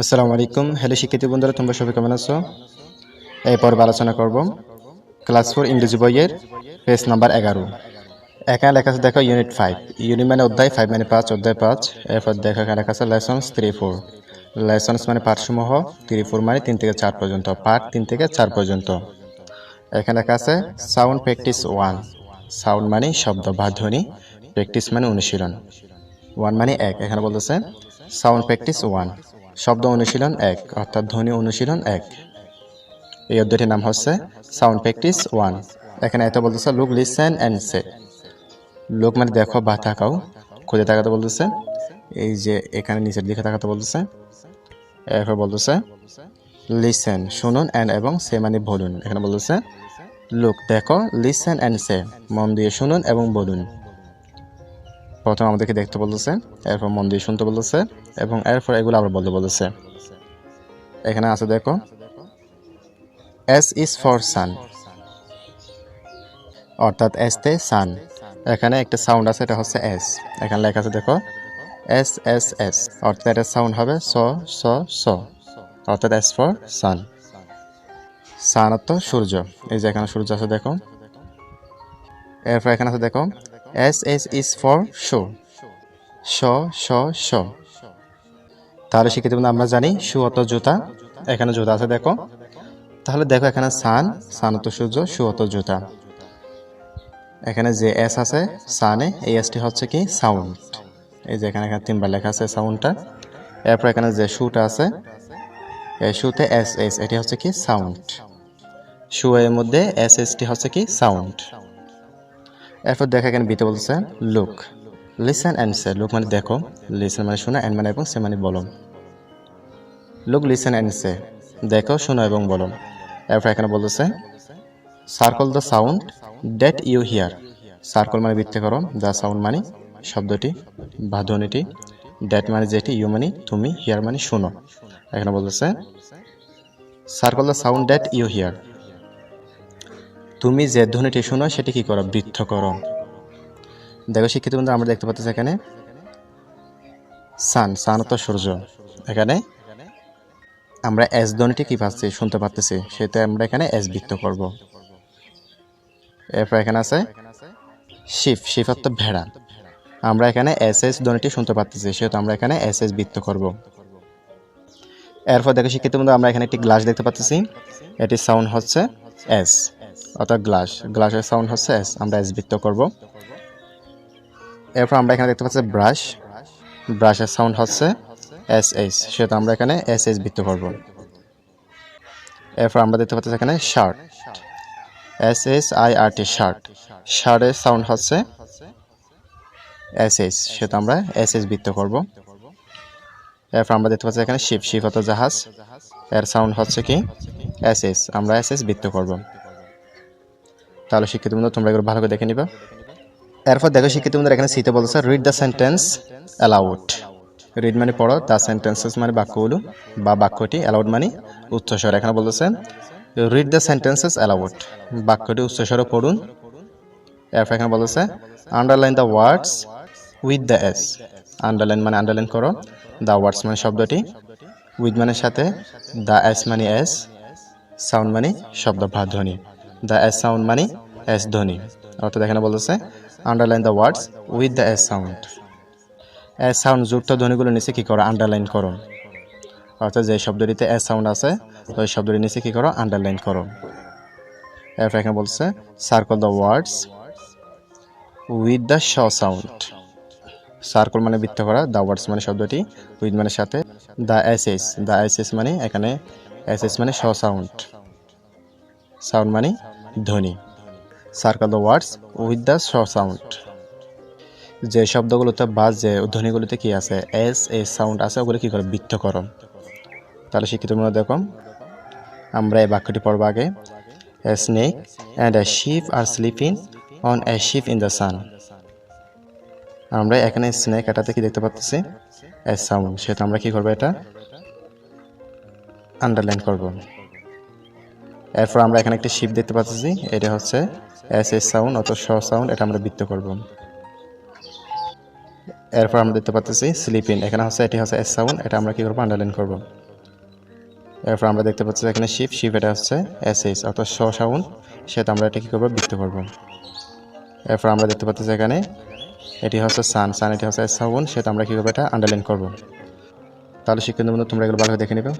আসসালামু আলাইকুম। হ্যালো শিক্ষিত বন্ধুরা, তোমরা সবাই কেমন আছো? এই পর্বে আলোচনা করব ক্লাস ফোর ইংরেজি বইয়ের পেজ নাম্বার এগারো। এখানে লেখা আছে, দেখো ইউনিট ফাইভ ইউনিট মানে অধ্যায় ফাইভ মানে পাঁচ, অধ্যায় পাঁচ। এরপর দেখো, এখানে লেখা আছে লেসন্স থ্রি ফোর লেসন্স মানে পাঠসমূহ থ্রি ফোর মানে তিন থেকে চার পর্যন্ত। পাঠ তিন থেকে চার পর্যন্ত। এখানে লেখা আছে সাউন্ড প্র্যাকটিস ওয়ান সাউন্ড মানে শব্দ বা ধ্বনি। প্র্যাকটিস মানে অনুশীলন। ওয়ান মানে এক। এখানে বলতেছে সাউন্ড প্র্যাকটিস ওয়ান শব্দ অনুশীলন এক, অর্থাৎ ধ্বনি অনুশীলন এক। এই অধ্যায়টির নাম হচ্ছে সাউন্ড প্র্যাকটিস ওয়ান এখানে এত বলতেছে লুক লিসেন অ্যান্ড সে লোক মানে দেখো বা তাকাও, খুঁজে তাকাতে বলতেছে। এই যে এখানে নিচের দিকে তাকাতে বলতেছে, এরপর বলতেছে লিসেন শুনুন অ্যান্ড এবং সে মানে বলুন। এখানে বলতেছে লুক দেখো লিসেন অ্যান্ড সে মন দিয়ে শুনুন এবং বলুন। প্রথম আমাদেরকে দেখতে বলতেছে, এরপর মন দিয়ে শুনতে বলতেছে, এবং এরপর এগুলো আবার বলতে বলতেছে। এখানে আছে দেখো এস ইজ ফর সান অর্থাৎ এস তে সান এখানে একটা সাউন্ড আছে, এটা হচ্ছে এস এখানে লেখা আছে দেখো এস এস এস অর্থাৎ এটা সাউন্ড হবে স স স। অর্থাৎ এস ফর সান সান অর্থ সূর্য। এই যে এখানে সূর্য আছে দেখো। এরপর এখানে আছে দেখো S S is for show sh sh sh তাহলে শিক্ষিত আমরা জানি শু অত জুতা। এখানে জুতা আছে, দেখো। তাহলে দেখো এখানে সান সান অত সূর্য শু অত জুতা। এখানে যে এস আছে, সানে এই এসটি হচ্ছে কি? সাউন্ড। এই যে এখানে এখানে তিনবার লেখা আছে সাউন্ডটা। এরপর এখানে যে শুটা আছে, এই শুতে এস এস এটি হচ্ছে কি? সাউন্ড। শু এর মধ্যে এস এসটি হচ্ছে কি? সাউন্ড। এরপর দেখা এখানে বিতে বলছে look listen and say look মানে দেখো লিসেন মানে শোনো অ্যান্ড মানে এবং সে মানে বলো। লুক লিসেন অ্যান্ড সে দেখো, শোনো এবং বলো। এরপর এখানে বলতেছে circle the sound that you hear circle মানে বৃত্তি করো দ্য সাউন্ড মানে শব্দটি বা ধ্বনিটি ডেট মানে যেটি ইউ মানে তুমি হিয়ার মানে শোনো। এখানে বলতেছে circle the sound that you hear তুমি যে ধ্বনিটি শোনো সেটি কি করো? বৃদ্ধ করো। দেখো, শিক্ষিত বন্ধু আমরা দেখতে পাচ্ছি এখানে সান সান তো সূর্য। এখানে আমরা এস ধ্বনিটি কি পাচ্ছি? শুনতে পাচ্ছি সেটা আমরা এখানে এস বৃত্ত করব। এরপর এখানে আছে শিফ শিফ অর্থ ভেড়া। আমরা এখানে এস এস ধ্বনিটি শুনতে পাচ্ছি সেহেতু আমরা এখানে এস এস বৃত্ত করব। এরপর দেখো, শিক্ষিত বন্ধু আমরা এখানে একটি গ্লাস দেখতে পাচ্ছি এটির সাউন্ড হচ্ছে এস। অর্থাৎ গ্লাস গ্লাসের সাউন্ড হচ্ছে এস আমরা এস বৃত্ত করব। এরপর আমরা এখানে দেখতে পাচ্ছি ব্রাশ ব্রাশের সাউন্ড হচ্ছে এস এস সেটা আমরা এখানে এস এস বৃত্ত করব। এরপর আমরা দেখতে পাচ্ছি এখানে shirt S S I R T shirt শার্টের সাউন্ড হচ্ছে এস এস সেটা আমরা এস এস বৃত্ত করব। এরপর আমরা দেখতে পাচ্ছি এখানে শিপ শিপ অত জাহাজ। এর সাউন্ড হচ্ছে কি এস এস আমরা এস এস বৃত্ত করব। তাহলে শিক্ষিত বন্ধু, তোমরা এগুলো ভালো করে দেখে নিবা। এরপর দেখো শিক্ষিত বন্ধুরা, এখানে সিতে বলছে read the sentence aloud read মানে পড়ো দ্য সেন্টেন্সেস মানে বাক্যগুলো, বা বাক্যটি অ্যালাউড মানে উচ্চস্বর। এখানে বলতেছে রিড দ্য সেন্টেন্সেস অ্যালাউড বাক্যটি উচ্চস্বরে পড়ুন। এরপর এখানে বলতেছে underline the words with the S underline মানে আন্ডারলাইন করো দ্য ওয়ার্ডস মানে শব্দটি উইথ মানে সাথে দ্য এস মানে এস সাউন্ড মানে শব্দ বা ধ্বনি। দ্য এস সাউন্ড মানে এস ধ্বনি অর্থাৎ এখানে বলতেছে underline the words with the S sound S sound যুক্ত ধ্বনিগুলো নিচে কী করো? আন্ডারলাইন করো। অর্থাৎ যে শব্দটিতে এস সাউন্ড আছে, ওই শব্দটি নিচে কী করো? আন্ডারলাইন করো। এরপর এখানে বলছে circle the words with the sh sound circle মানে বৃত্ত করা দ্য ওয়ার্ডস মানে শব্দটি উইথ মানে সাথে the S S the S S মানে এখানে এস এস মানে শ সাউন্ড সাউন্ড মানে ধ্বনি। Circle the words with the sh sound যে শব্দগুলোতে বা যে ধ্বনিগুলোতে কি আছে এস এ সাউন্ড আছে, ওগুলো কী করে? বৃত্ত করো তাহলে শিক্ষিত মনে দেখো, আমরা এই বাক্যটি পড়ব আগে। A snake and a ship are sleeping on a ship in the sun আমরা এখানে স্নেক এটাতে কি দেখতে পাচ্ছি? এ সাউন্ড সেটা আমরা কি করব এটা? আন্ডারলাইন করব। এরপর আমরা এখানে একটি শিপ দেখতে পাচ্ছি। এটা হচ্ছে এস এস সাউন্ড অত শ সাউন্ড এটা আমরা বৃত্ত করব। এরপর আমরা দেখতে পাচ্ছি স্লিপিং এখানে হচ্ছে, এটি হচ্ছে এস সাউন্ড এটা আমরা কি করব? আন্ডারলাইন করব। এরপর আমরা দেখতে পাচ্ছি এখানে শিপ শিপ এটা হচ্ছে এস এস অর্থাৎ স সাউন্ড সেটা আমরা এটা কী করব? বৃত্ত করব। এরপর আমরা দেখতে পাচ্ছি এখানে, এটি হচ্ছে সান সান এটি হচ্ছে এস সাউন্ড সেটা আমরা কী করব? এটা আন্ডারলাইন করব। তাহলে শিক্ষিত বন্ধু, তোমরা এগুলো ভালো দেখে নিবে।